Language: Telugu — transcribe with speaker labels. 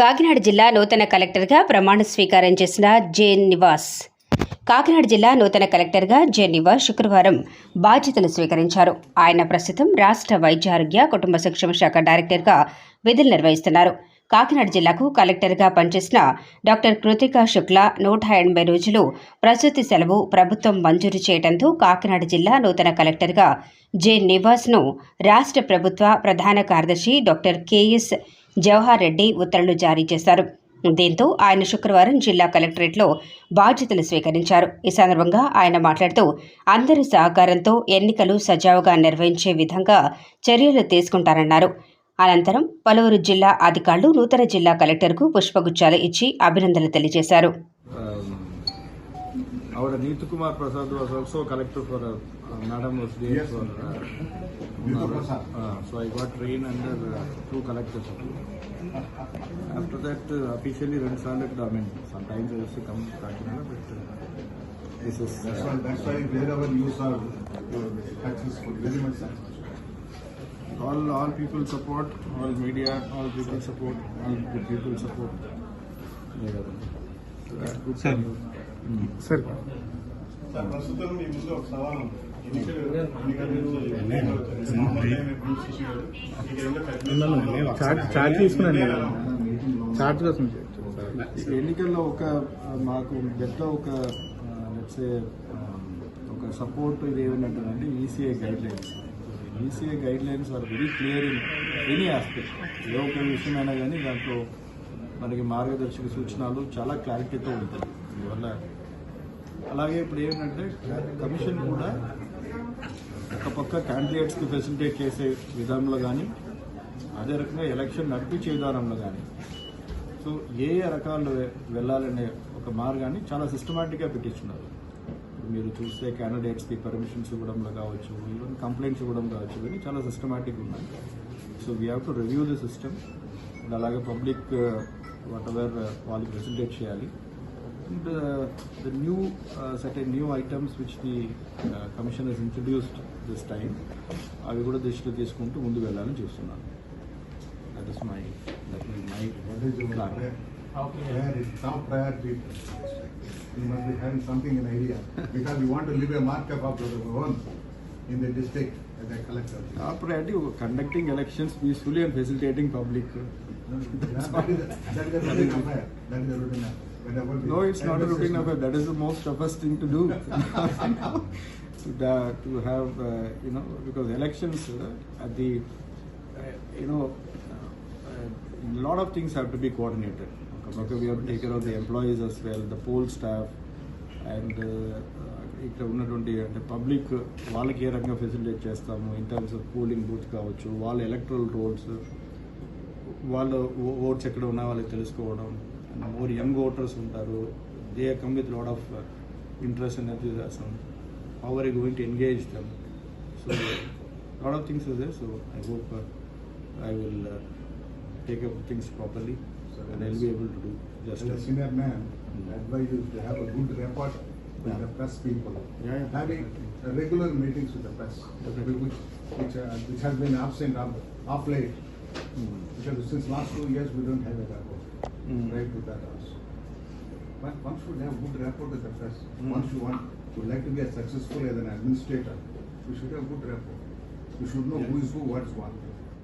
Speaker 1: కాకినాడ జిల్లా నూతన కలెక్టర్గా ప్రమాణ స్వీకారం చేసిన జె నివాస్. కాకినాడ జిల్లా నూతన కలెక్టర్గా జె నివాస్ శుక్రవారం బాధ్యతలు స్వీకరించారు. ఆయన ప్రస్తుతం రాష్ట్ర వైద్య ఆరోగ్య కుటుంబ సంక్షేమ శాఖ డైరెక్టర్గా విధులు నిర్వహిస్తున్నారు. కాకినాడ జిల్లాకు కలెక్టర్గా పనిచేసిన డాక్టర్ కృతికా శుక్లా నూట ఎనభై రోజులు ప్రసూతి సెలవు ప్రభుత్వం మంజూరు చేయడంతో కాకినాడ జిల్లా నూతన కలెక్టర్గా జే నివాస్ను రాష్ట్ర ప్రభుత్వ ప్రధాన కార్యదర్శి డాక్టర్ కెఎస్ జవహర్ రెడ్డి ఉత్తర్వులు జారీ చేశారు. దీంతో ఆయన శుక్రవారం జిల్లా కలెక్టరేట్లో బాధ్యతలు స్వీకరించారు. ఈ సందర్భంగా ఆయన మాట్లాడుతూ అందరి సహకారంతో ఎన్నికలు సజావుగా నిర్వహించే విధంగా చర్యలు తీసుకుంటారన్నారు అనంతరం పలువురు జిల్లా అధికారులు నూతన జిల్లా కలెక్టర్కు పుష్పగుచ్చాలు ఇచ్చి అభినందనలు తెలియజేశారు.
Speaker 2: Our Neetu Kumar Prasad was also collector for uh, uh, Madam was there for uh, uh, so I got trained under uh, two collectors. After that, uh, officially run started. I mean, sometimes I used to come to Kakinada, but uh, this is.
Speaker 3: That's why,
Speaker 2: Uh,
Speaker 3: that's why wherever you are uh, successful, very much successful.
Speaker 2: all all people support, all media, all people support, all the people support. Yeah. So that's good. for you. Mm.
Speaker 4: Sir.
Speaker 5: Sir ప్రస్తుతం మీ ముందు ఒక సవాల్ ఉంది. ఎన్నికలు ఎన్నికల నుంచి
Speaker 4: చార్జ్ చార్జ్ తీసుకున్నాను నేను. చార్జ్ కోసం
Speaker 2: ఎన్నికల్లో ఒక మాకు పెద్ద ఒక లెట్సే ఒక సపోర్ట్ ఇది ఏమంటారంటే ECI guidelines ECI guidelines are very clear in any aspect ఏ ఒక విషయమైనా కానీ దాంట్లో మనకి మార్గదర్శక సూచనలు చాలా క్లారిటీతో ఉంటాయి. అందువల్ల అలాగే ఇప్పుడు ఏంటంటే కమిషన్ కూడా ఒక పక్క క్యాండిడేట్స్కి ఫెసిలిటేట్ చేసే విధానంలో కానీ అదే రకంగా ఎలక్షన్ నడిపించే విధానంలో కానీ సో ఏ ఏ రకాలు వెళ్ళాలనే ఒక మార్గాన్ని చాలా సిస్టమేటిక్గా పెట్టించున్నారు. మీరు చూస్తే క్యాండిడేట్స్కి పర్మిషన్స్ ఇవ్వడంలో కావచ్చు ఈవెన్ కంప్లైంట్స్ ఇవ్వడం కావచ్చు ఇవన్నీ చాలా సిస్టమాటిక్ ఉన్నాయి. So we have to review the system and అలాగే పబ్లిక్ వాట్ ఎవర్ వాళ్ళకి ప్రెసెంటేట్ చేయాలి. And the new set new items which the commission is introduced this time అవి కూడా దృష్టిలో తీసుకుంటూ ముందు వెళ్ళాలని చూస్తున్నాను that is my
Speaker 3: that is my priority. You must be having something in idea, because you want to leave a markup of your own in the district as a collector.
Speaker 2: Our priority conducting elections peacefully and facilitating public.
Speaker 3: That is, that is a routine affair, that is a routine affair. Whenever the-
Speaker 2: No, it's not a routine affair. That is the most toughest thing to do. to, da- to have, uh, you know, because elections uh, at the, uh, you know, a lot of things have to be coordinated. Okay, we have to take care of the employees as well, the poll staff, and uh, ఇక్కడ ఉన్నటువంటి అంటే పబ్లిక్ వాళ్ళకి ఏ రకంగా ఫెసిలిటేట్ చేస్తాము in terms of polling booth కావచ్చు వాళ్ళ ఎలక్ట్రల్ రోల్స్ వాళ్ళు ఓట్స్ ఎక్కడ ఉన్నా వాళ్ళకి తెలుసుకోవడం మోర్ యంగ్ ఓటర్స్ ఉంటారు they come with lot of interest and enthusiasm how are you going to engage them so lot of things is so I hope I will take up things properly and I will be able to do
Speaker 3: As a
Speaker 2: just
Speaker 3: senior man, I advise you to have a good rapport with the press people.
Speaker 2: Yeah, yeah.
Speaker 3: Having uh, regular meetings with the press,
Speaker 2: Definitely.
Speaker 3: which, which, uh, which has been absent of, of late.
Speaker 2: Hmm.
Speaker 3: Because since last two years, we don't have a rapport,
Speaker 2: Mm.
Speaker 3: right with that also. But one should have good rapport with the press.
Speaker 2: Mm.
Speaker 3: Once you want, would like to be as successful as an administrator, you should have good rapport. You should know who is who, what is what.